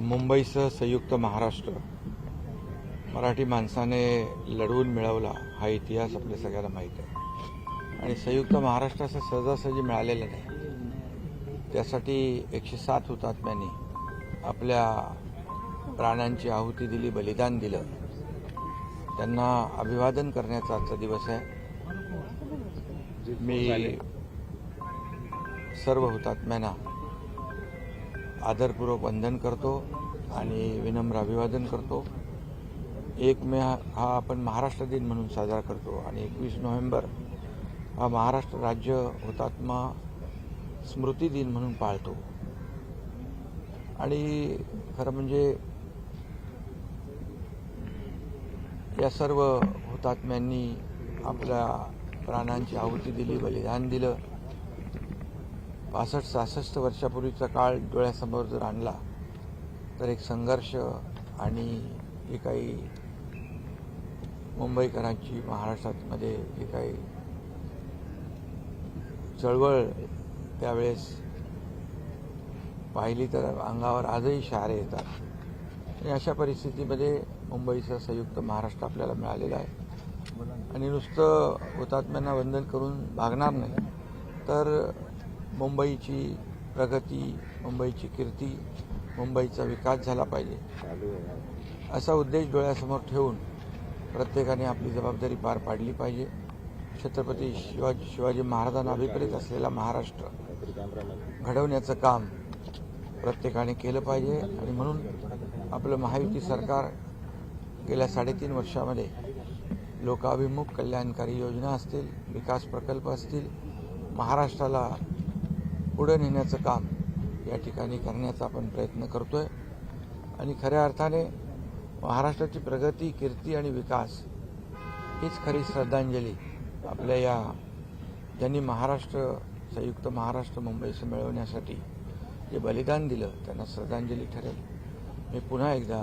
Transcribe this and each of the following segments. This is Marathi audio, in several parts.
मुंबईसह संयुक्त महाराष्ट्र. मराठी माणसाने लढवून मिळवला हा इतिहास आपल्या सगळ्यांना माहीत आहे. आणि संयुक्त महाराष्ट्र असं सहजासहजी मिळालेलं नाही. त्यासाठी एकशे सात हुतात्म्यांनी आपल्या प्राण्यांची आहुती दिली बलिदान दिलं. त्यांना अभिवादन करण्याचा आजचा दिवस आहे. मी सर्व हुतात्म्यांना आदरपूर्वक वंदन करतो आणि विनम्र अभिवादन करतो. एक मे हा आपण महाराष्ट्र दिन म्हणून साजरा करतो आणि एकवीस नोव्हेंबर हा महाराष्ट्र राज्य हुतात्मा स्मृती दिन म्हणून पाळतो. आणि खरं म्हणजे या सर्व हुतात्म्यांनी आपल्या प्राणांची आहुती दिली बलिदान दिलं. पासष्ट सहासष्ट वर्षापूर्वीचा काळ डोळ्यासमोर जर आणला तर एक संघर्ष आणि जी काही मुंबईकरांची महाराष्ट्रामध्ये जी काही चळवळ त्यावेळेस पाहिली तर अंगावर आजही शहारे येतात. आणि अशा परिस्थितीमध्ये मुंबईचं संयुक्त महाराष्ट्र आपल्याला मिळालेलं आहे. आणि नुसतं हुतात्म्यांना वंदन करून भागणार नाही. तर मुंबईची प्रगती मुंबईची कीर्ती मुंबईचा विकास झाला पाहिजे. असा उद्देश डोळ्यासमोर ठेवून प्रत्येकाने आपली जबाबदारी पार पाडली पाहिजे. छत्रपती शिवाजी शिवाजी महाराजांना अभिप्रेत असलेला महाराष्ट्र घडवण्याचं काम प्रत्येकाने केलं पाहिजे. आणि म्हणून आपलं महायुती सरकार गेल्या साडेतीन वर्षामध्ये लोकाभिमुख कल्याणकारी योजना असतील विकास प्रकल्प असतील महाराष्ट्राला पुढे नेण्याचं काम या ठिकाणी करण्याचा आपण प्रयत्न करतोय. आणि खऱ्या अर्थाने महाराष्ट्राची प्रगती कीर्ती आणि विकास हीच खरी श्रद्धांजली आपल्या या ज्यांनी महाराष्ट्र संयुक्त महाराष्ट्र मुंबईचं मिळवण्यासाठी जे बलिदान दिलं त्यांना श्रद्धांजली ठरेल. मी पुन्हा एकदा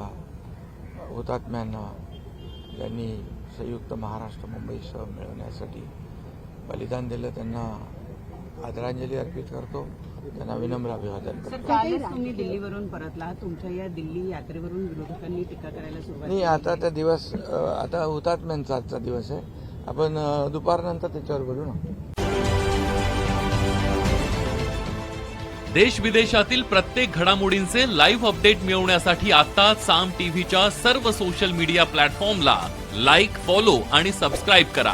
हुतात्म्यांना ज्यांनी संयुक्त महाराष्ट्र मुंबईसह मिळवण्यासाठी बलिदान दिलं त्यांना आदरांजली अर्पित करतो. त्यांना विनम्र अभिवादन करतो. सर कालच तुम्ही दिल्लीवरून परतला तुमच्या या दिल्ली यात्रेवरून विरोधकांनी टीका करायला सुरुवात नाही आता त्या दिवस आता हुतात्म्यांचा आजचा दिवस आहे. आपण दुपारनंतर त्याच्यावर बोलू ना. देश विदेशातील प्रत्येक घडामोडींचे लाईव्ह अपडेट मिळवण्यासाठी आता साम टीव्हीच्या सर्व सोशल मीडिया प्लॅटफॉर्मला लाईक फॉलो आणि सबस्क्राईब करा.